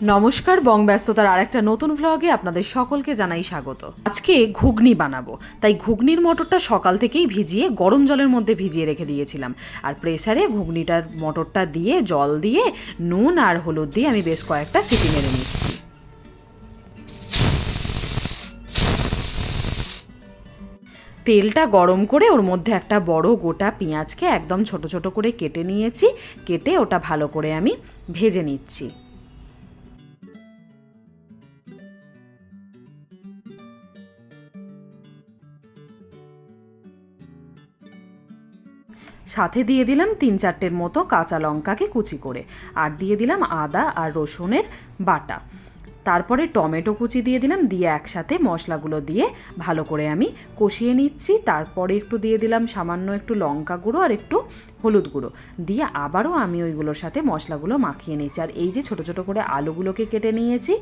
নমস্কার, বং ব্যস্ততার আরেকটা নতুন ভ্লগে আপনাদের সকলকে জানাই স্বাগত। আজকে ঘুগনি বানাবো, তাই ঘুগনির মটরটা সকাল থেকেই ভিজিয়ে গরম জলের মধ্যে ভিজিয়ে রেখে দিয়েছিলাম। আর প্রেসারে ঘুগনিটার মটরটা দিয়ে, জল দিয়ে, নুন আর হলুদ দিয়ে আমি বেশ কয়েকটা সিটি মেরে নিচ্ছি। তেলটা গরম করে ওর মধ্যে একটা বড় গোটা পেঁয়াজকে একদম ছোট ছোট করে কেটে নিয়েছি, কেটে ওটা ভালো করে আমি ভেজে নিচ্ছি। সাথে দিয়ে দিলাম তিন চারটের মতো কাঁচা লঙ্কাকে কুচি করে। আর দিয়ে দিলাম আদা আর রসুনের বাটা। তারপরে টমেটো কুচি দিয়ে দিলাম, দিয়ে একসাথে মশলাগুলো দিয়ে ভালো করে আমি কষিয়ে নিচ্ছি। তারপরে একটু দিয়ে দিলাম সামান্য একটু লঙ্কা গুঁড়ো আর একটু হলুদ গুঁড়ো। দিয়ে আবারও আমি ওইগুলোর সাথে মশলাগুলো মাখিয়ে নিচ্ছি। আর এই যে ছোট ছোট করে আলুগুলোকে কেটে নিয়েছি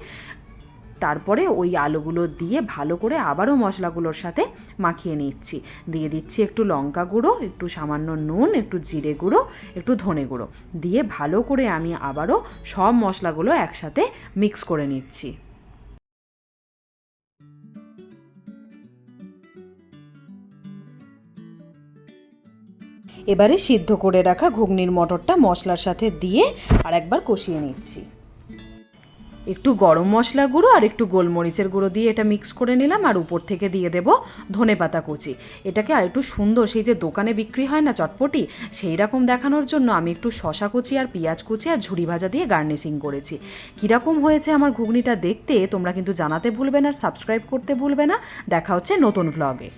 তারপরে ওই আলুগুলো দিয়ে ভালো করে আবারও মশলাগুলোর সাথে মাখিয়ে নিচ্ছি। দিয়ে দিচ্ছি একটু লঙ্কা গুঁড়ো, একটু সামান্য নুন, একটু জিরে গুঁড়ো, একটু ধনে গুঁড়ো। দিয়ে ভালো করে আমি আবারও সব মশলাগুলো একসাথে মিক্স করে নিচ্ছি। এবারে সিদ্ধ করে রাখা ঘুগনির মটরটা মশলার সাথে দিয়ে আর একবার কষিয়ে নিচ্ছি। একটু গরম মশলা গুঁড়ো আর একটু গোলমরিচের গুঁড়ো দিয়ে এটা মিক্স করে নিলাম আর উপর থেকে দিয়ে দেব ধনে পাতা কুচি। এটাকে আর একটু সুন্দর সেই যে দোকানে বিক্রি হয় না চটপটি, সেই রকম দেখানোর জন্য আমি একটু শশা কুচি আর পেঁয়াজ কুচি আর ঝুড়ি ভাজা দিয়ে গার্নিশিং করেছি। কীরকম হয়েছে আমার ঘুগনিটা দেখতে তোমরা কিন্তু জানাতে ভুলবে না আর সাবস্ক্রাইব করতে ভুলবে না। দেখা হচ্ছে নতুন ভ্লগে